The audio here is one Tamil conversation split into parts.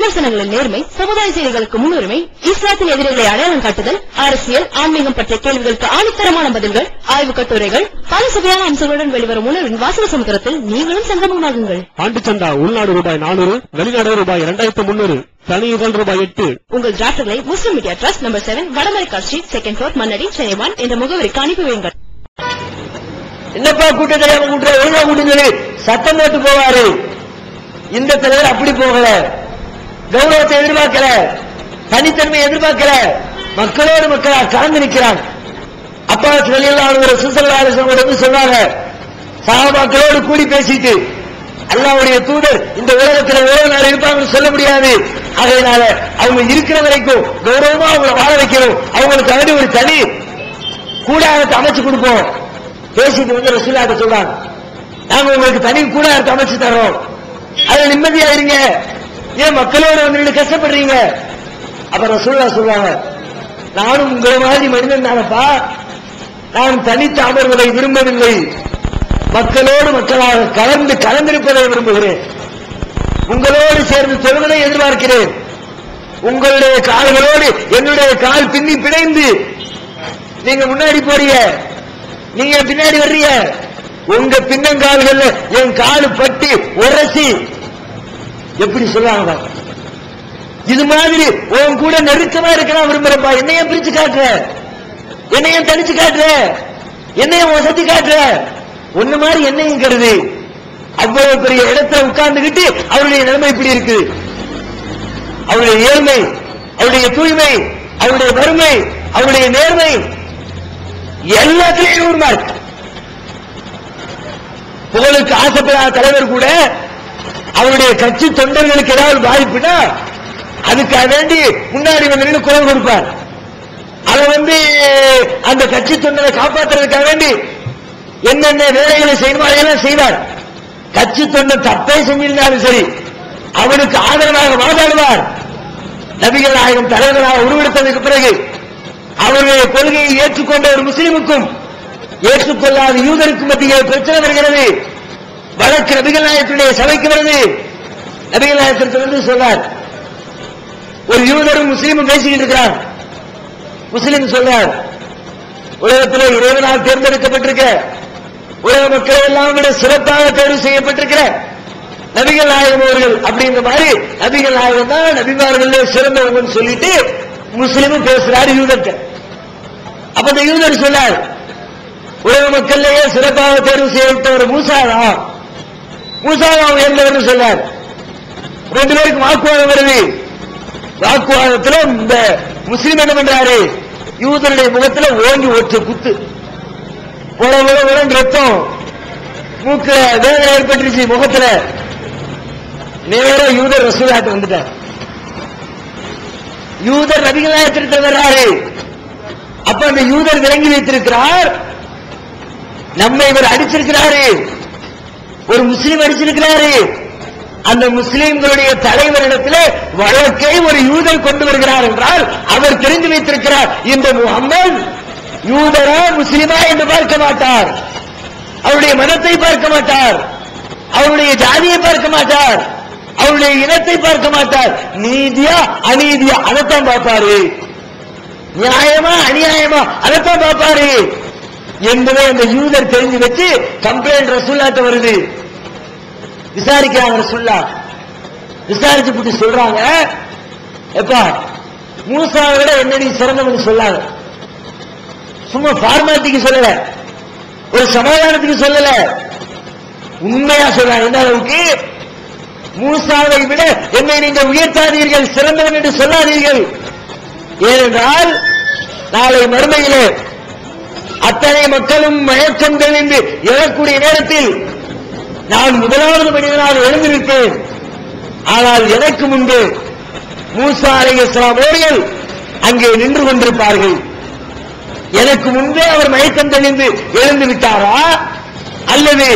விமர்சனங்களின் நேர்மை சமுதாய செய்திகளுக்கு முன்னுரிமை இஸ்லாத்தின் எதிரிகளை அடையாளம் காட்டுதல் அரசியல் ஆன்மீகம் பற்றிய கேள்விகளுக்கு ஆணித்தரமான பதில்கள் ஆய்வுக் கட்டுரைகள் பல சுவையான அம்சங்களுடன் வெளிவரும் உணர்வின் வாசக சமுத்திரத்தில் நீங்களும் சங்கமமாகுங்கள். ஆண்டு சந்தா உள்நாடு ரூபாய் நானூறு வெளிநாடு ரூபாய் இரண்டாயிரத்து முன்னூறு தனி இதழ் ரூபாய் எட்டு. உங்கள் டிராஃப்ட்களை Muslim media trust number seven Vadamaraikkal street second floor Mannadi Chennai one என்ற முகவரிக்கு அனுப்பி வையுங்கள். என்னப்பா கூட்டம் தெரியாம கூட்டுற ஒழுங்கா சத்தம் போட்டு போவாரு. இந்த தலைவர் அப்படி போகல. கௌரவத்தை எதிர்பார்க்கல. தனித்தன்மை எதிர்பார்க்கல. மக்களோடு மக்களா கலந்து நிற்கிறான் அப்பா வெளியெல்லாம் ஒரு சொன்னாங்க. சாபாக்களோடு கூடி பேசிட்டு அல்லாவுடைய தூதர் இந்த உலகத்தில் எவ்வளவு நாள் இருப்பாங்கன்னு சொல்ல முடியாது. அதனால அவங்க இருக்கிற வரைக்கும் கௌரவமா அவங்கள வாழ வைக்கணும். அவங்களுக்கு அடி ஒரு தனி கூடாரத்தை அமைச்சு கொடுப்போம். பேசிட்டு வந்து ரசூலாட்ட சொல்றாங்க. நாங்க உங்களுக்கு தனி கூடாரத்தை அமைச்சு தரோம். அதுல நிம்மதியா இருங்க. ஏன் மக்களோட வந்து கஷ்டப்படுறீங்க? அப்ப ரசூல்லா சொல்லுவாங்க நானும் உங்களை மாதிரி மனிதன் தானப்பா. நான் தனித்து அமர்வதை விரும்பவில்லை. மக்களோடு மக்களாக கலந்து கலந்திருப்பதை விரும்புகிறேன். உங்களோடு சேர்ந்து தொழுவதை எதிர்பார்க்கிறேன். உங்களுடைய கால்களோடு என்னுடைய கால் பின்னி பிணைந்து நீங்க முன்னாடி போறீங்க. நீங்க பின்னாடி வர்றீங்க. உங்க பின்னங்கால்கள் என் காலு பட்டு உரசி எப்படி சொல்லுவாங்க இது மாதிரி உன் கூட நெருக்கமா இருக்கலாம் விரும்புறப்பா. என்னைய பிரிச்சு காட்டுற? என்னைய தனிச்சு காட்டுற? என்னைய வசதி காட்டுற? ஒண்ணு மாதிரி என்னையும் கருது அவ்வளவு பெரிய இடத்துல உட்கார்ந்துகிட்டு அவருடைய நிலைமை இப்படி இருக்குது. அவருடைய ஏழ்மை அவருடைய தூய்மை அவருடைய வறுமை அவருடைய நேர்மை எல்லாத்திலையும் நூறு மார்க் புகழுக்கு ஆசைப்படாத தலைவர் கூட அவருடைய கட்சி தொண்டர்களுக்கு ஏதாவது பாதிப்புனா அதுக்காக வேண்டி முன்னாடி வந்து குரல் கொடுப்பார். அதை வந்து அந்த கட்சி தொண்டரை காப்பாற்றுறதுக்காக வேண்டி என்னென்ன வேலைகளை செய்யணுமோ அதையெல்லாம் செய்வார். கட்சி தொண்டர் தப்பே செஞ்சிருந்தாலும் சரி அவனுக்கு ஆதரவாக வாதாடுவார். நபிகள் நாயகம் தலைவராக உருவெடுத்ததுக்கு பிறகு அவருடைய கொள்கையை ஏற்றுக்கொண்ட ஒரு முஸ்லீமுக்கும் ஏற்றுக்கொள்ளாத யூதருக்கும் மத்திய பிரச்சனை வருகிறது. வழக்கு நபிகள் நாயத்தினுடைய சபைக்கு வருது. நபிகள் நாயகத்திலிருந்து சொன்னார் ஒரு யூதரும் முஸ்லீமும் பேசிக்கிட்டு இருக்கிறார். முஸ்லீம் சொல்றார் உலகத்தில் இறைவனால் தேர்ந்தெடுக்கப்பட்டிருக்க உலக மக்களை எல்லாம் விட சிறப்பாக தேர்வு செய்யப்பட்டிருக்கிற நபிகள் நாயகம் அவர்கள். அப்படிங்கிற மாதிரி நபிகள் நாயகம் தான் நபிமார்கள் சிறந்தவங்கன்னு சொல்லிட்டு முஸ்லீமும் பேசுறாரு யூதர்கிட்ட. அப்ப இந்த யூதர் சொன்னார் உலக மக்களிலேயே சிறப்பாக தேர்வு செய்யப்பட்டவர் மூசாதான் மூசாதா உயர்ந்தவர் சொன்னார். ரெண்டு பேருக்கு வாக்குவாதம் வருது. வாக்குவாதத்துல இந்த முஸ்லீம் என்ன பண்றாரு? யூதருடைய முகத்துல ஓங்கி ஒற்று குத்து. புல உட ரத்தம் மூக்க வேதனை ஏற்பட்டுருச்சு முகத்துல. நேர யூதர் ரசூலாட்டு வந்துட்டார். யூதர் நபிகளாயத்திற்கு வர்றாரு. அப்ப அந்த யூதர் விளங்கி வைத்திருக்கிறார். நம்மை இவர் அடிச்சிருக்கிறாரு. ஒரு முஸ்லீம் அடிச்சிருக்கிறாரு. அந்த முஸ்லீம்களுடைய தலைவரிடத்தில் வழக்கை ஒரு யூதர் கொண்டு வருகிறார் என்றால் அவர் தெரிந்து வைத்திருக்கிறார் இந்த முகம்மது யூதரா முஸ்லிமா என்று பார்க்க மாட்டார். அவருடைய மதத்தை பார்க்க மாட்டார். அவருடைய ஜாதியை பார்க்க மாட்டார். அவருடைய இனத்தை பார்க்க மாட்டார். நீதியா அநீதியா அதைத்தான் பார்ப்பாரு. நியாயமா அநியாயமா அதைத்தான் பார்ப்பாரு. என்பதை அந்த யூதர் தெரிஞ்சு வச்சு கம்ப்ளைண்ட் ரசூல்லாட்ட வருது. விசாரிக்கிறாங்க ரசூல்லா. விசாரிச்சு போட்டு சொல்றாங்க எப்பா மூசாவை விட என்னடி சிறந்தவன் சொல்லாங்க சும்மா ஃபார்மாலிட்டிக்கு சொல்லல. ஒரு சமாதானத்துக்கு சொல்லல. உண்மையா சொல்றாங்க. என்ன அளவுக்கு? மூசாவை விட என்னை நீங்கள் உயர்த்தாதீர்கள் சிறந்தவன் என்று சொல்லாதீர்கள். ஏனென்றால் நாளை மறுமையிலே அத்தனை மக்களும் மயக்கம் தெளிந்து எழக்கூடிய நேரத்தில் நான் முதலாவது மனிதனாக எழுந்திருப்பேன். ஆனால் எனக்கு முன்பு மூசா அலை இஸ்லாம் அவர்கள் அங்கே நின்று கொண்டிருப்பார்கள். எனக்கு முன்பே அவர் மயக்கம் தெளிந்து எழுந்து விட்டாரா? அல்லது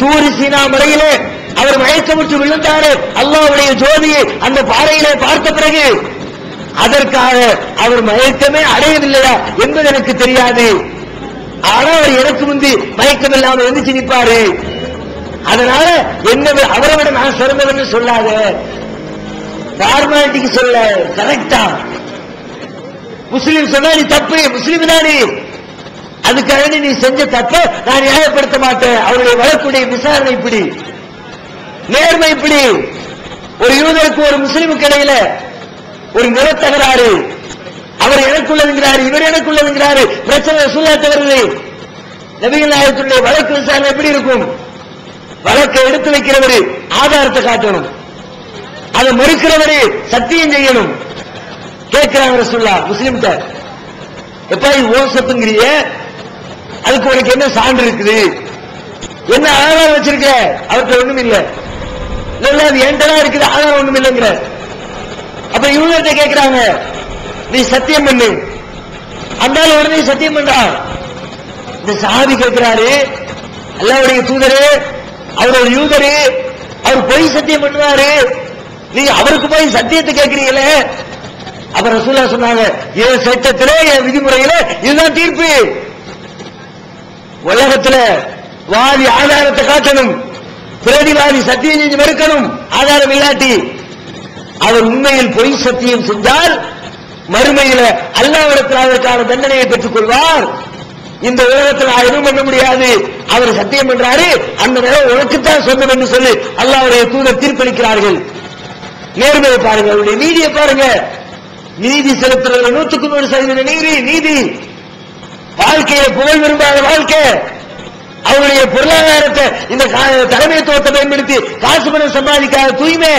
தூரி சீனா முறையிலே அவர் மயக்கமுற்று விழுந்தாரே அல்லாவுடைய ஜோதியை அந்த பாறையிலே பார்த்த பிறகு அதற்காக அவர் மயக்கமே அடையவில்லையா என்பது எனக்கு தெரியாது. ஆனா அவர் எனக்கு முந்தி மயக்கம் இல்லாமல் எழுந்துச்சு நிற்பாரு அதனால என்ன அவரை விட நான் சிறந்தவன் சொல்லாத. ஃபார்மாலிட்டிக்கு சொல்ல கரெக்டா முஸ்லீம் சொன்னா நீ தப்பு முஸ்லீம் தானே அதுக்காக நீ செஞ்ச தப்ப நான் நியாயப்படுத்த மாட்டேன். அவருடைய வழக்குடைய விசாரணை இப்படி. நேர்மை இப்படி. ஒரு யூதருக்கு ஒரு முஸ்லீமுக்கு இடையில ஒரு நிலத்தகராறு. அவர் எனக்குள்ளதுங்கிறாரு இவர் எனக்குள்ளதுங்கிறாரு பிரச்சனை சூழாத்த வருது. நபிகள் நாயகத்துடைய வழக்கு விசாரணை எப்படி இருக்கும்? வழக்கை எடுத்து வைக்கிறவர் ஆதாரத்தை காட்டணும். அதை மறுக்கிறவர் சத்தியம் செய்யணும். கேட்கிறாங்க சொல்லா முஸ்லிம்கிட்ட. எப்ப இது ஓ சொத்துங்கிறிய? அதுக்கு உனக்கு என்ன சான்று இருக்குது? என்ன ஆதாரம் வச்சிருக்க? அவருக்கு ஒண்ணும் இல்ல. இல்ல அது என்கிட்ட இருக்குது ஆதாரம் ஒண்ணும் இல்லைங்கிற. அப்ப இவங்ககிட்ட கேட்கிறாங்க நீ சத்தியம் பண்ணு. அந்தாலும் உடனே சத்தியம் பண்றான் இந்த சாதி கேட்கிறாரு அல்லாவுடைய தூதரு அவர் ஒரு யூதரு அவர் பொய் சத்தியம் பண்ணுவாரு. நீங்க அவருக்கு போய் சத்தியத்தை கேட்கிறீங்களே. அப்ப ரசூல்லா சொன்னாங்க என் சட்டத்திலே என் விதிமுறையில இதுதான் தீர்ப்பு. உலகத்துல வாதி ஆதாரத்தை காட்டணும். பிரதிவாதி சத்தியம் செஞ்சு மறுக்கணும் ஆதாரம் இல்லாட்டி அவர் உண்மையில் பொய் சத்தியம் செஞ்சால் மறுமையில அல்லாவிடத்தில் அதற்கான தண்டனையை பெற்றுக் கொள்வார். இந்த உலகத்தில் நான் எதுவும் பண்ண முடியாது. அவர் சத்தியம் பண்றாரு. அந்த நிலை உனக்குத்தான் சொந்தம் என்று சொல்லி அல்லாவுடைய தூதர் தீர்ப்பளிக்கிறார்கள். நேர்மையை பாருங்க அவருடைய நீதியை பாருங்க. நீதி செலுத்துறது நூற்றுக்கு நூறு சதவீத நீதி நீதி. வாழ்க்கையை புகழ் விரும்பாத வாழ்க்கை. அவருடைய பொருளாதாரத்தை இந்த கா- தலைமைத்துவத்தை பயன்படுத்தி காசு பணம் சம்பாதிக்காத தூய்மை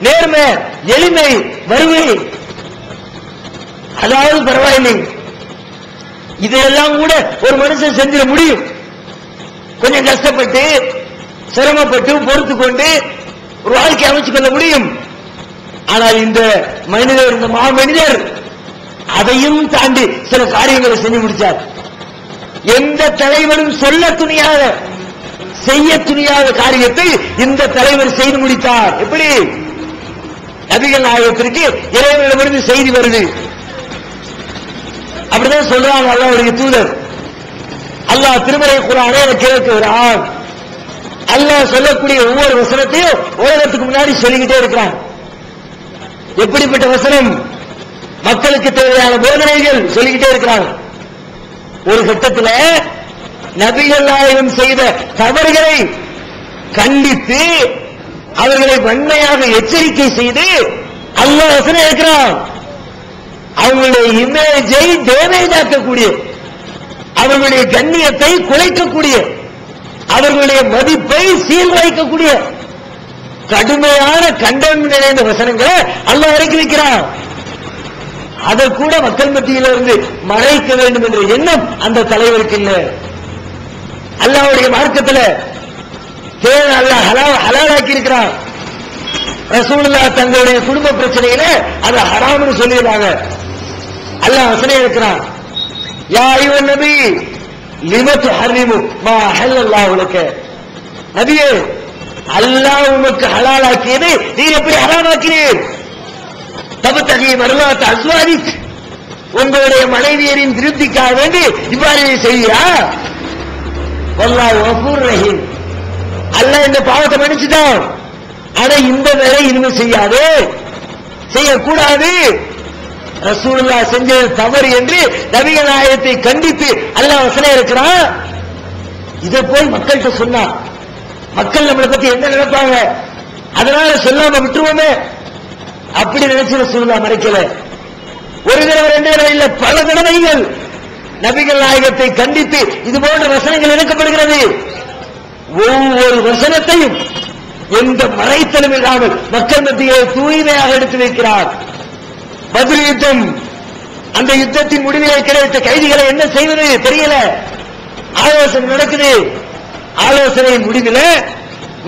நேர்மை எளிமை வறுமை அதாவது பரவாயில்லை. இதையெல்லாம் கூட ஒரு மனுஷன் செஞ்சிட முடியும். கொஞ்சம் கஷ்டப்பட்டு சிரமப்பட்டு பொறுத்து கொண்டு ஒரு வாழ்க்கை அமைச்சு கொள்ள முடியும். ஆனால் இந்த மனிதர் இந்த மாமனிதர் அதையும் தாண்டி சில காரியங்களை செஞ்சு முடிச்சார். எந்த தலைவரும் சொல்ல துணியாத செய்ய துணியாத காரியத்தை இந்த தலைவர் செய்து முடித்தார். எப்படி? நபிகள் நாயகத்திற்கு இறைவனிடமிருந்து செய்தி வருது. அப்படிதான் சொல்றாங்க அல்லாவுடைய தூதர். அல்லாஹ் திருமலை குரானே கேட்கிறான் அல்லாஹ் சொல்லக்கூடிய ஒவ்வொரு வசனத்தையும் உலகத்துக்கு முன்னாடி சொல்லிக்கிட்டே இருக்கிறான். எப்படிப்பட்ட வசனம்? மக்களுக்கு தேவையான போதனைகள் சொல்லிக்கிட்டே இருக்கிறாங்க ஒரு கட்டத்தில் நபிகள் நாயகம் செய்த தவறுகளை கண்டித்து அவர்களை வன்மையாக எச்சரிக்கை செய்து அல்லாஹ் வசனம் இருக்கிறான் அவங்களுடைய இமேஜை டேமேஜ் ஆக்கக்கூடிய அவர்களுடைய கண்ணியத்தை குலைக்கக்கூடிய அவர்களுடைய மதிப்பை சீர்குலைக்கக்கூடிய கடுமையான கண்டம் நிறைந்த வசனங்களை அல்ல இறக்கி வைக்கிறான். அதை கூட மக்கள் மத்தியிலிருந்து மறைக்க வேண்டும் என்ற எண்ணம் அந்த தலைவருக்கு இல்லை. அல்லாவுடைய மார்க்கத்தில் தேவை அல்லாஹ் ஹலாலாக்கி இருக்கிறான் ரசூலுல்லா தங்களுடைய குடும்ப பிரச்சனையில அதை ஹராம்னு சொல்லிடுறாங்க அல்லாஹ் வசனம் இருக்கிறான். யா நபி லிமத்து ஹரிமு மா அஹல்லல்லாஹு உனக்கு நபியே அல்லாஹ் உனக்கு ஹலாலாக்கியது நீ எப்படி ஹராமாக்கினீர் தபத்தகைய மருளாத்த அஸ்வாதி உங்களுடைய மனைவியரின் திருப்திக்காக வேண்டி இவ்வாறு நீ செய்யா? வல்லாஹ் வஃபூர் ரஹீம். அல்லாஹ் இந்த பாவத்தை மன்னிச்சுட்டான். ஆனா இந்த வேலை இனிமே செய்யாது. செய்யக்கூடாது. ரசூலுல்லாஹ் செஞ்சது தவறு என்று நபிக நாயகத்தை கண்டித்து அல்லாஹ் வசனம் இருக்கிறான். இதை போய் மக்கள்கிட்ட சொன்னா மக்கள் நம்மளை பத்தி என்ன நினைப்பாங்க? அதனால சொல்லாம விட்டுருவோமே. அப்படி நினைச்சு ரசூலுல்லாஹ் மறைக்கல. ஒரு தடவை ரெண்டு தடவை இல்ல பல தடவைகள் நபிகள் நாயகத்தை கண்டித்து இது போன்ற வசனங்கள் இணைக்கப்படுகிறது ஒவ்வொரு வசனத்தையும் எந்த மறைத்தலும் இல்லாமல் மக்கள் மத்தியை தூய்மையாக எடுத்து வைக்கிறார். பதில் யுத்தம் அந்த யுத்தத்தின் முடிவிலே கிடைத்த கைதிகளை என்ன செய்வது? தெரியல. ஆலோசனை நடக்குது. ஆலோசனை முடிவில்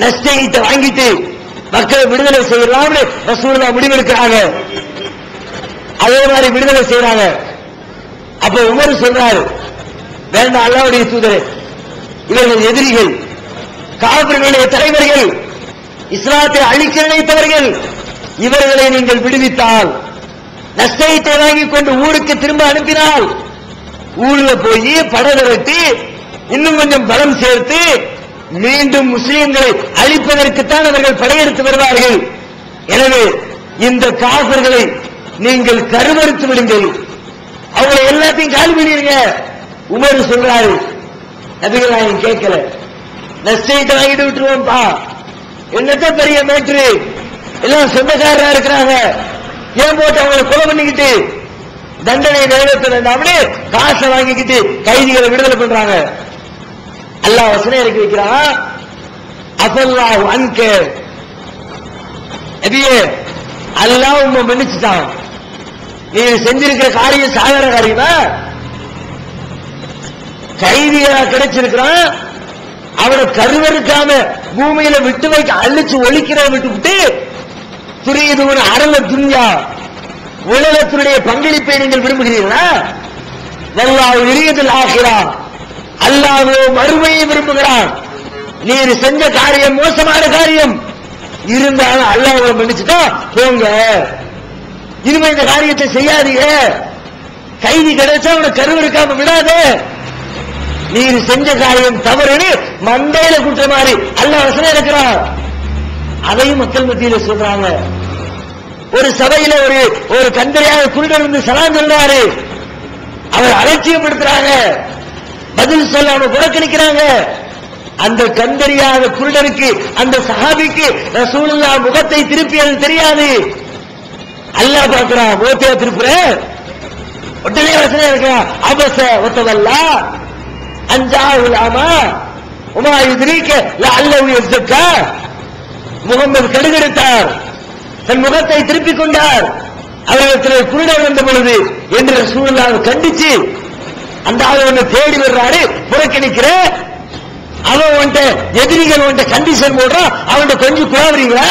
நஷ்டத்தை வாங்கிட்டு மக்களை விடுதலை செய்யலாம்னு ரசூலுல்லாஹ் முடிவெடுக்கிறாங்க. அதே மாதிரி விடுதலை செய்யறாங்க. அப்ப உமர் சொல்றாரு வேண்டாம் அல்லாவுடைய தூதர் இவர்கள் எதிரிகள் காவிர்களுடைய தலைவர்கள் இஸ்லாத்தை அழிக்க நினைத்தவர்கள் இவர்களை நீங்கள் விடுவித்தால் நஷ்டத்தை வாங்கிக் கொண்டு ஊருக்கு திரும்ப அனுப்பினால் ஊர்ல போய் படவிரட்டி இன்னும் கொஞ்சம் பலம் சேர்த்து மீண்டும் முஸ்லீம்களை அழிப்பதற்குத்தான் அவர்கள் படையெடுத்து வருவார்கள். எனவே இந்த காசர்களை நீங்கள் கருவறுத்து விடுங்கள். அவங்களை எல்லாத்தையும் காலி பண்ணிடுங்க உமர் சொல்றாரு. நபிகள் நாயகம் கேட்கல. நஷ்டத்தை வாங்கிட்டு விட்டுருவோம்ப்பா. என்னத்த பெரிய மேட்ரு எல்லாம் சொந்தக்காரரா இருக்கிறாங்க. ஏன் போட்டு அவங்களை கொலை பண்ணிக்கிட்டு? தண்டனை நிறைவேற்ற வேண்டாம்னு காசை வாங்கிக்கிட்டு கைதிகளை விடுதலை பண்றாங்க. அல்லாஹ் வசனம் இறக்கி வைக்கிறான். அசல்லாஹு அன்க. நபியே அல்லாஹ் உங்க மன்னிச்சுட்டான். நீ செஞ்சிருக்கிற காரியம் சாதாரண காரியமா? கைதியா கிடைச்சிருக்கிறான். அவனை கருவறுக்காம பூமியில விட்டு வைக்க அழிச்சு ஒழிக்கிறத விட்டு விட்டு துரியது ஒரு அரவ துன்யா. உலகத்தினுடைய பங்களிப்பை நீங்கள் விரும்புகிறீர்களா? வல்லாஹ் இரியதில் ஆகிறான் அல்லாஹோ மறுமையை விரும்புகிறான். நீர் செஞ்ச காரியம் மோசமான காரியம். இருந்தாலும் அல்லாஹ் மன்னிச்சுட்டா போங்க. இனிமே இந்த காரியத்தை செய்யாதீங்க. கைதி கிடைச்சா அவனை கருவெடுக்காம விடாதே. நீர் செஞ்ச காரியம் தவறுன்னு மந்தையில குற்ற மாதிரி அல்ல வசனம் இருக்கிறான் அதையும் மக்கள் மத்தியில சொல்றாங்க. ஒரு சபையில ஒரு ஒரு கந்தரையாக குருடர் வந்து சலாம் சொல்றாரு. அவர் அலட்சியப்படுத்துறாங்க. பதில் சொல்லாம புறக்கணிக்கிறாங்க. அந்த கந்தறியாத குருடருக்கு அந்த சஹாபிக்கு ரசூலுல்லா முகத்தை திருப்பி அது தெரியாது. அல்லா பாக்குறா முகத்தையா திருப்புற? உடனே வசனம் இருக்கா அபச ஒத்தவல்லா அஞ்சா உலாமா உமா இதுரீக்க அல்ல உயர்த்துக்கா முகமது கடுகெடுத்தார். தன் முகத்தை திருப்பிக் கொண்டார். அவரிடத்தில் குருடர் வந்த பொழுது என்று ரசூலுல்லாஹ் கண்டிச்சு அந்த ஆள் தேடி வர்றாரு புறக்கணிக்கிற அவன் வந்துட்டு எதிரிகள் வந்துட்டு கண்டிஷன் போடுறான் அவன்கிட்ட கொஞ்சம் குழாவுறீங்களா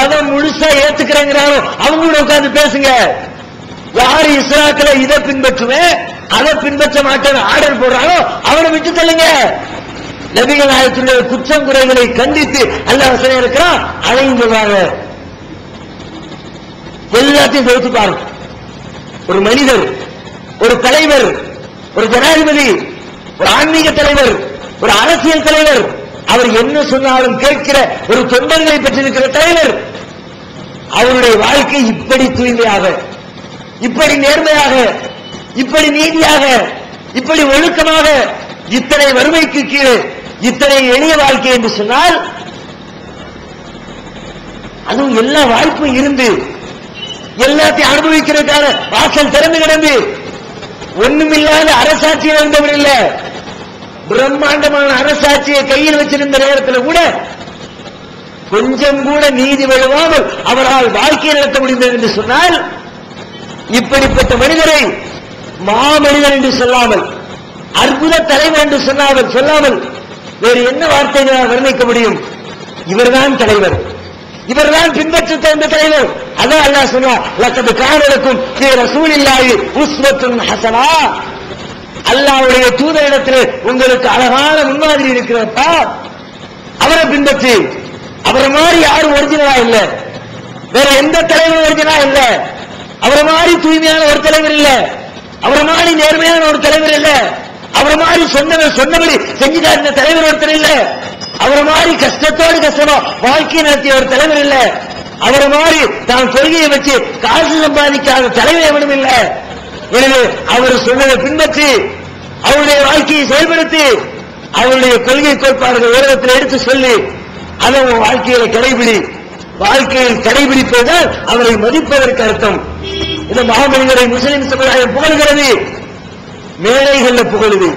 எவன் முழுசா ஏத்துக்கிறேங்கிறானோ அவங்களோட உட்காந்து உட்கார்ந்து பேசுங்க. யாரு இஸ்லாக்களை இதை பின்பற்றுவேன் அதை பின்பற்ற மாட்டேன் ஆர்டர் போடுறானோ அவனை விட்டு தள்ளுங்க. நபிகள் நாயகத்துடைய குற்றம் குறைகளை கண்டித்து அல்ல வசனம் இருக்கிறான் அதையும் சொல்றாங்க எல்லாத்தையும் தொகுத்து பாருங்க. ஒரு மனிதர் ஒரு தலைவர் ஒரு ஜனாதிபதி ஒரு ஆன்மீக தலைவர் ஒரு அரசியல் தலைவர் அவர் என்ன சொன்னாலும் கேட்கிற ஒரு தொண்டர்களை பெற்றிருக்கிற தலைவர் அவருடைய வாழ்க்கை இப்படி தூய்மையாக இப்படி நேர்மையாக இப்படி நீதியாக இப்படி ஒழுக்கமாக இத்தனை வறுமைக்கு கீழே இத்தனை எளிய வாழ்க்கை என்று சொன்னால் அதுவும் எல்லா வாய்ப்பும் இருந்து எல்லாத்தையும் அனுபவிக்கிறதுக்கான வாசல் திறந்து கிடந்து ஒண்ணுமில்லாத அரசாட்சியில் இருந்தவர் இல்ல. பிரம்மாண்டமான அரசாட்சியை கையில் வச்சிருந்த நேரத்தில் கூட கொஞ்சம் கூட நீதி வழுவாமல் அவரால் வாழ்க்கையை நடத்த முடிந்தது என்று சொன்னால் இப்படிப்பட்ட மனிதரை மாமனிதர் என்று சொல்லாமல் அற்புத தலைவர் என்று சொல்லாமல் சொல்லாமல் வேறு என்ன வார்த்தைகளால் வர்ணிக்க முடியும்? இவர்தான் தலைவர். இவர்தான் பின்பற்ற தகுந்த தலைவர். அதான் அல்லாஹ் சொன்னார் லக்கது காணலுக்கும் ஸ்ரீ ரசூலில்லாஹி உஸ்வத்துன் ஹசனா. அல்லாஹ்வுடைய தூதரிடத்தில் உங்களுக்கு அழகான முன்மாதிரி இருக்கிறப்பா அவரை பின்பற்றி. அவரை மாதிரி யாரும் ஒரிஜினலா இல்ல. வேற எந்த தலைவரும் ஒரிஜினலா இல்ல. அவரை மாதிரி தூய்மையான ஒரு தலைவர் இல்ல. அவரை மாதிரி நேர்மையான ஒரு தலைவர் இல்ல. அவரை மாதிரி சொன்னவர் சொன்னபடி செஞ்சுட்டார். இந்த தலைவர் ஒருத்தர் இல்ல. அவரை மாதிரி கஷ்டத்தோடு கஷ்டமா வாழ்க்கை நடத்திய ஒரு தலைவர் இல்ல. அவரை மாதிரி தான் கொள்கையை வச்சு காசு சம்பாதிக்காத தலைவர் எவனும் இல்ல. எனவே அவர் சொன்னதை பின்பற்றி அவருடைய வாழ்க்கையை செயல்படுத்தி அவருடைய கொள்கை கோட்பாடுகள் உலகத்தில் எடுத்து சொல்லி அதை உன் வாழ்க்கையில கடைபிடி. வாழ்க்கையில் கடைபிடிப்பதுதான் அவரை மதிப்பதற்கு அர்த்தம். இந்த மாமனிதரை முஸ்லிம் சமுதாயம் புகழ்கிறது. மேடைகள்ல புகழுது.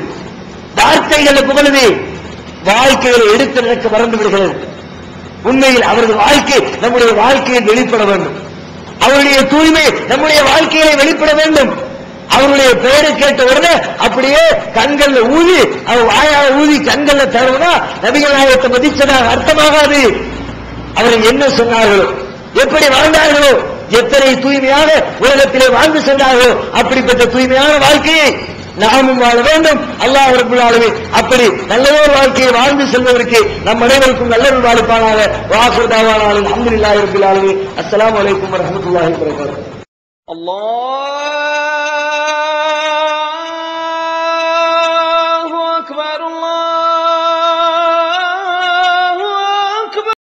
வார்த்தைகள்ல புகழுது. வாழ்க்கையில் எடுத்து நடக்க மறந்து விடுகிறது உண்மையில் அவரது வாழ்க்கை நம்முடைய வாழ்க்கையில் வெளிப்பட வேண்டும். அவருடைய தூய்மை நம்முடைய வாழ்க்கையிலே வெளிப்பட வேண்டும். அவருடைய பெயரை கேட்ட உடனே அப்படியே கண்கள்ல ஊதி அவர் வாயால ஊதி கண்கள்ல தருவதா நபிகள் நாயகத்தை மதிச்சதாக அர்த்தமாகாது. அவர்கள் என்ன சொன்னார்களோ எப்படி வாழ்ந்தார்களோ எத்தனை தூய்மையாக உலகத்திலே வாழ்ந்து சென்றார்களோ அப்படிப்பட்ட தூய்மையான வாழ்க்கையை நாமும் வாழ வேண்டும். அல்லா ரபுல்லாலுமே அப்படி நல்லதொரு வாழ்க்கையை வாழ்ந்து செல்வதற்கு நம் அனைவருக்கும் நல்லவர் வாழ்ப்பானாக. வாசல் தாவானாலும் அம்பு இல்லாயிருக்கிறாலுமே அஸ்லாம் வலைக்கம் வரமத்துல்லாஹி வரகாத்து அல்லாஹ்